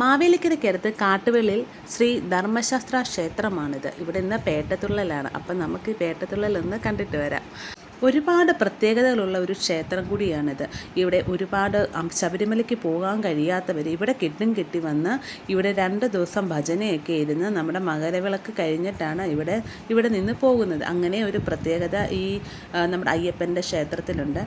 മാവേലിക്കരയ്ക്കടുത്ത് കാട്ടുവെളിയിൽ ശ്രീ ധർമ്മശാസ്ത്ര ക്ഷേത്രമാണിത്. ഇവിടെ നിന്ന് പേട്ടത്തുള്ളലാണ്. അപ്പം നമുക്ക് പേട്ടത്തുള്ളൽ ഒന്ന് കണ്ടിട്ട് വരാം. ഒരുപാട് പ്രത്യേകതകളുള്ള ഒരു ക്ഷേത്രം കൂടിയാണിത്. ഇവിടെ ഒരുപാട് ശബരിമലയ്ക്ക് പോകാൻ കഴിയാത്തവർ ഇവിടെ കിട്ടും കെട്ടി വന്ന് ഇവിടെ രണ്ട് ദിവസം ഭജനയൊക്കെ ഇരുന്ന് നമ്മുടെ മകരവിളക്ക് കഴിഞ്ഞിട്ടാണ് ഇവിടെ ഇവിടെ നിന്ന് പോകുന്നത്. അങ്ങനെ ഒരു പ്രത്യേകത ഈ നമ്മുടെ അയ്യപ്പന്റെ ക്ഷേത്രത്തിലുണ്ട്.